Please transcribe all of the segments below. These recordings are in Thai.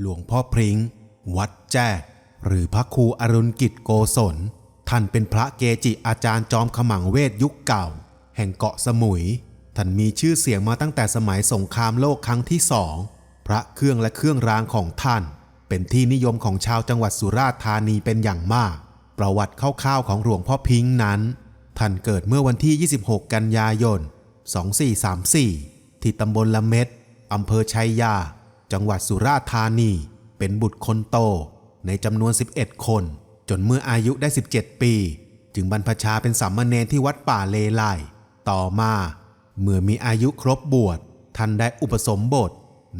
หลวงพ่อพริง้ง วัดแจ้หรือพระครูอรุณกิจโกศล ท่านเป็นพระเกจิอาจารย์จอมขมังเวทยุคเก่า แห่งเกาะสมุย ท่านมีชื่อเสียงมาตั้งแต่สมัยสงครามโลกครั้งที่สอง พระเครื่องและเครื่องรางของท่าน เป็นที่นิยมของชาวจังหวัดสุราษฎร์ธานีเป็นอย่างมาก ประวัติคร่าวๆของหลวงพ่อพิงค์นั้น ท่านเกิดเมื่อวันที่ 26 กันยายน 2434 ที่ตำบลละเม็ดอำเภอชัยยา จังหวัดสุราษฎร์ธานี เป็นบุตรคนโต ในจำนวน 11 คน จนเมื่ออายุได้ 17 ปี จึงบรรพชาเป็นสามเณรที่วัดป่าเลไลต่อมา เมื่อมีอายุครบบวชท่านได้อุปสมบท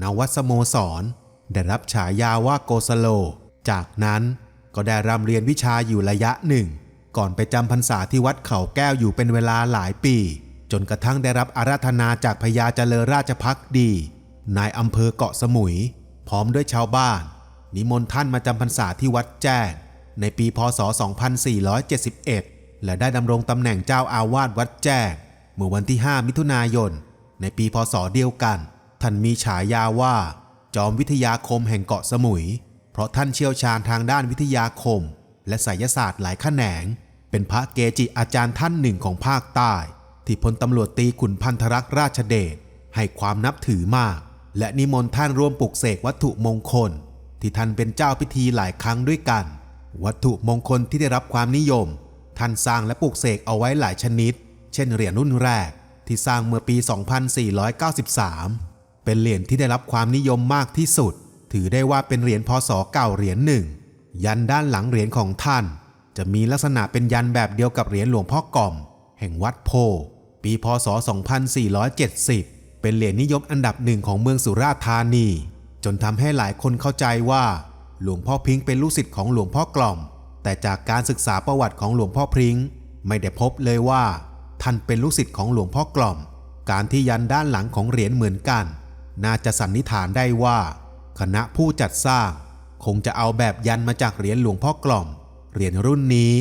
ณวัดสโมสร ได้รับฉายาว่าโกสโล จากนั้นก็ได้รำเรียนวิชาอยู่ระยะหนึ่ง ก่อนไปจำพรรษาที่วัดเขาแก้วอยู่เป็นเวลาหลายปี จนกระทั่งได้รับอาราธนาจากพญาเจริญราชพักดี นายอำเภอเกาะสมุย พร้อมด้วยชาวบ้าน นิมนต์ท่านมาจำพรรษาที่วัดแจ้ง ในปีพศ 2471 และได้ดำรงตำแหน่งเจ้าอาวาสวัดแจ้ง เมื่อวันที่ 5 มิถุนายน ในปีพศเดียวกัน ท่านมีฉายาว่า จอมวิทยาคมแห่งเกาะสมุย เพราะท่านเชี่ยวชาญทางด้านวิทยาคม และไสยศาสตร์หลายแขนง เป็นพระเกจิอาจารย์ท่านหนึ่งของภาคใต้ ที่พลตำรวจตีขุนพันธรักษ์ราชเดชให้ความนับถือมาก และนิมนต์ท่านร่วมปลุกเสกวัตถุมงคล ที่ท่านเป็นเจ้าพิธีหลายครั้งด้วยกัน วัตถุมงคลที่ได้รับความนิยม ท่านสร้างและปลูกเสกเอาไว้หลายชนิด เช่นเหรียญรุ่นแรกที่สร้างเมื่อปี 2493 เป็นเหรียญที่ได้รับความนิยมมากที่สุด ถือได้ว่าเป็นเหรียญพศเก่าเหรียญหนึ่ง ยันด้านหลังเหรียญของท่าน จะมีลักษณะเป็นยันแบบเดียวกับเหรียญหลวงพ่อกล่อม แห่งวัดโพ ปีพศ 2470 เป็นเหรียญนิยมอันดับหนึ่งของเมืองสุราษฎร์ธานี จนทำให้หลายคนเข้าใจว่า หลวงพ่อพิงค์เป็นลูกศิษย์ของหลวงพ่อกล่อม แต่จากการศึกษาประวัติของหลวงพ่อพิง้งไม่ได้พบเลยว่า ท่านเป็นลูกศิษย์ของหลวงพ่อกล่อม การที่ยันด้านหลังของเหรียญเหมือนกัน น่าจะสันนิษฐานได้ว่า คณะผู้จัดสร้าง คงจะเอาแบบยันมาจากเหรียญหลวงพ่อกล่อมเหรียญรุ่นนี้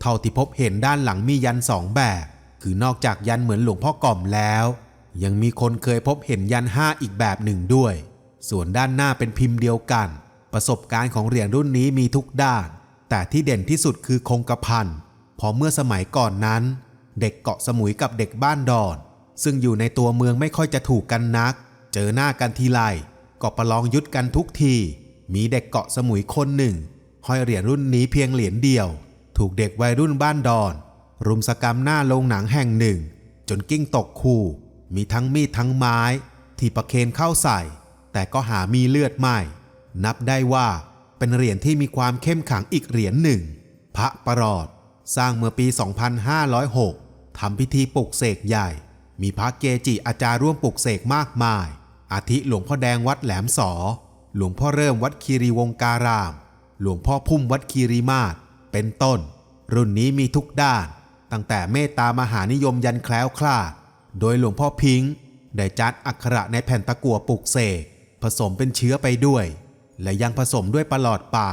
เท่าที่พบเห็นด้านหลังมียันสองแบบ คือนอกจากยันเหมือนหลวงพ่อกล่อมแล้ว ยังมีคนเคยพบเห็นยันห้าอีกแบบหนึ่งด้วย ส่วนด้านหน้าเป็นพิมพ์เดียวกัน ประสบการณ์ของเหรียญรุ่นนี้มีทุกด้าน แต่ที่เด่นที่สุดคือคงกระพันเพอเมื่อสมัยก่อนนั้น เด็กเกาะสมุยกับเด็กบ้านดอน ซึ่งอยู่ในตัวเมืองไม่ค่อยจะถูกกันนัก เจอหน้ากันทีไรก็ประลองยุดกันทุกที มีเด็กเกาะสมุยคนหนึ่งห้อยเหรียญรุ่นนี้เพียงเหรียญเดียว ถูกเด็กวัยรุ่นบ้านดอน รุมสกรรมหน้าโรงหนังแห่งหนึ่ง จนกิ้งตกคู่ มีทั้งมีดทั้งไม้ที่ประเคนเข้าใส่ แต่ก็หามีเลือดไม่ นับได้ว่าเป็นเหรียญที่มีความเข้มขังอีกเหรียญหนึ่ง พระประหลอด สร้างเมื่อปี 2506 ทำพิธีปลุกเสกใหญ่ มีพระเกจิอาจารย์ร่วมปลุกเสกมากมาย อาทิหลวงพ่อแดงวัดแหลมสอ หลวงพ่อเริ่มวัดคีรีวงการาม หลวงพ่อพุ่มวัดคีรีมาศเป็นต้น รุ่นนี้มีทุกด้าน ตั้งแต่เมตตามหานิยมยันแคล้วคลาด โดยหลวงพ่อพิงค์ได้จัดอักขระในแผ่นตะกั่วปลุกเสกผสมเป็นเชื้อไปด้วย และยังผสมด้วยประหลอดป่า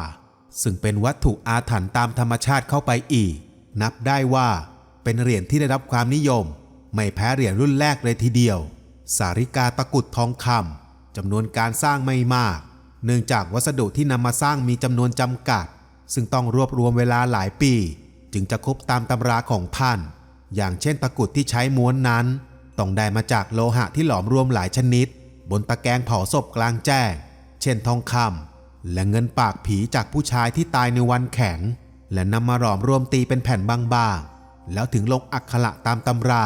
ซึ่งเป็นวัตถุอาถรรพ์ตามธรรมชาติเข้าไปอีก นับได้ว่าเป็นเหรียญที่ได้รับความนิยม ไม่แพ้เหรียญรุ่นแรกเลยทีเดียว สาริกาตะกุดทองคำจำนวนการสร้างไม่มาก เนื่องจากวัสดุที่นำมาสร้างมีจำนวนจำกัด ซึ่งต้องรวบรวมเวลาหลายปี จึงจะครบตามตำราของท่าน อย่างเช่นตะกุดที่ใช้ม้วนนั้น ต้องได้มาจากโลหะที่หลอมรวมหลายชนิด บนตะแกรงเผาศพกลางแจ้ง เช่นทองคำและเงินปากผีจากผู้ชายที่ตายในวันแข็ง และนำมาหลอมรวมตีเป็นแผ่นบางๆ แล้วถึงลงอักขระตามตำรา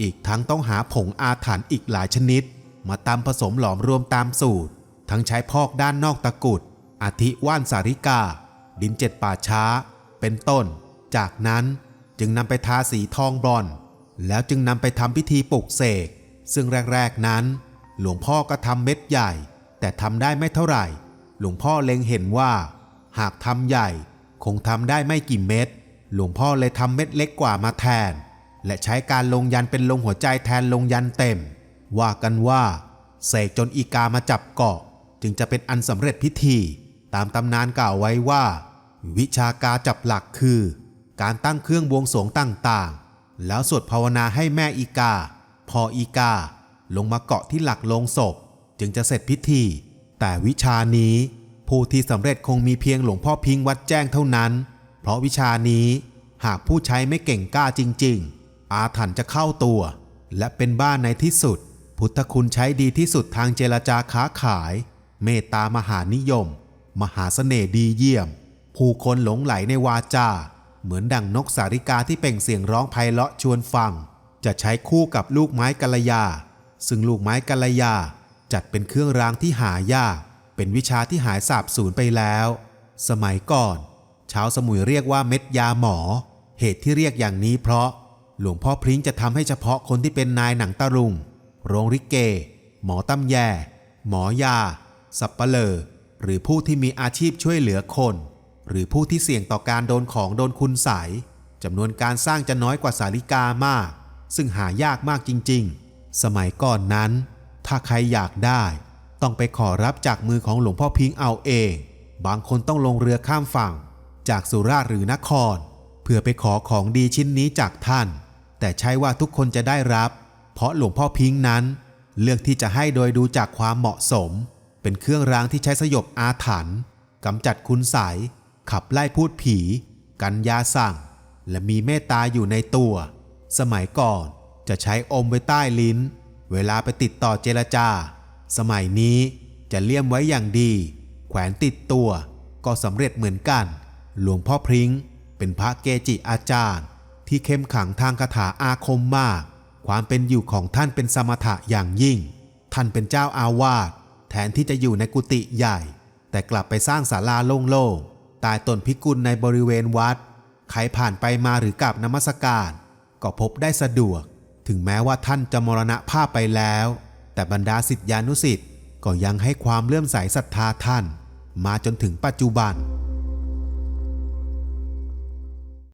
อีกทั้งต้องหาผงอาถรรพ์อีกหลายชนิด มาตามผสมหลอมรวมตามสูตร ทั้งใช้พอกด้านนอกตะกุดอาทิว่านสาริกา ดินเจ็ดป่าช้า เป็นต้น จากนั้นจึงนำไปทาสีทองบรอนซ์ แล้วจึงนำไปทำพิธีปลุกเสก ซึ่งแรกๆนั้น หลวงพ่อก็ทำเม็ดใหญ่ แต่ทำได้ไม่เท่าไหร่ หลวงพ่อเล็งเห็นว่า หากทำใหญ่ คงทำได้ไม่กี่เม็ด หลวงพ่อเลยทำเม็ดเล็กกว่ามาแทน และใช้การลงยันเป็นลงหัวใจแทนลงยันเต็ม ว่ากันว่าเสกจนอีกามาจับเกาะ จึงจะเป็นอันสำเร็จพิธี ตามตำนานกล่าวไว้ว่า วิชาการจับหลักคือ การตั้งเครื่องบวงสรวงต่างๆ แล้วสวดภาวนาให้แม่อีกา พออีกา ลงมาเกาะที่หลักลงศพ จึงจะเสร็จพิธี แต่วิชานี้ผู้ที่สำเร็จคงมีเพียงหลวงพ่อพิงวัดแจ้งเท่านั้น เพราะวิชานี้หากผู้ใช้ไม่เก่งกล้าจริง ๆ อาถรรพ์จะเข้าตัว และเป็นบ้านในที่สุด พุทธคุณใช้ดีที่สุดทางเจรจาค้าขาย เมตตามหานิยม มหาเสน่ห์ดีเยี่ยม ผู้คนหลงไหลในวาจา เหมือนดังนกสาริกาที่เป่งเสียงร้องไพเราะชวนฟัง จะใช้คู่กับลูกไม้กัลยา ซึ่งลูกไม้กัลยา จัดเป็นเครื่องรางที่หายาก เป็นวิชาที่หายสาบสูญไปแล้ว สมัยก่อน ชาวสมุยเรียกว่าเม็ดยาหมอ เหตุที่เรียกอย่างนี้เพราะ หลวงพ่อพริ้งจะทำให้เฉพาะคนที่เป็นนายหนังตะลุง โรงริเก หมอตำแยหมอยา สับปะเลอหรือผู้ที่มีอาชีพช่วยเหลือคน หรือผู้ที่เสี่ยงต่อการโดนของโดนคุณใสยจำนวนการสร้างจะน้อยกว่าสาริกามาก ซึ่งหายากมากจริง ๆ สมัยก่อนนั้น ถ้าใครอยากได้ ต้องไปขอรับจากมือของหลวงพ่อพิงค์เอาเอง บางคนต้องลงเรือข้ามฝั่ง จากสุราษฎร์หรือนคร เพื่อไปขอของดีชิ้นนี้จากท่าน แต่ใช่ว่าทุกคนจะได้รับ เพราะหลวงพ่อพิงค์นั้น เลือกที่จะให้โดยดูจากความเหมาะสม เป็นเครื่องรางที่ใช้สยบอาถรรพ์กำจัดคุณใส ขับไล่พูดผี กันยาสั่ง และมีเมตตาอยู่ในตัว สมัยก่อนจะใช้อมไว้ใต้ลิ้น เวลาไปติดต่อเจรจา สมัยนี้จะเลี่ยมไว้อย่างดี แขวนติดตัว ก็สำเร็จเหมือนกัน หลวงพ่อพริ้ง เป็นพระเกจิอาจารย์ ที่เข้มขังทางคาถาอาคมมาก ความเป็นอยู่ของท่านเป็นสมถะอย่างยิ่ง ท่านเป็นเจ้าอาวาสแทนที่จะอยู่ในกุฏิใหญ่ แต่กลับไปสร้างศาลาโล่งๆ ใตายต้นพิกุลในบริเวณวัด ใครผ่านไปมาหรือกลับนมัสการ ก็พบได้สะดวก ถึงแม้ว่าท่านจะมรณภาพไปแล้ว แต่บรรดาสิทธิานุสิทธิ์ก็ยังให้ความเลื่อมใสศรัทธาท่าน มาจนถึงปัจจุบัน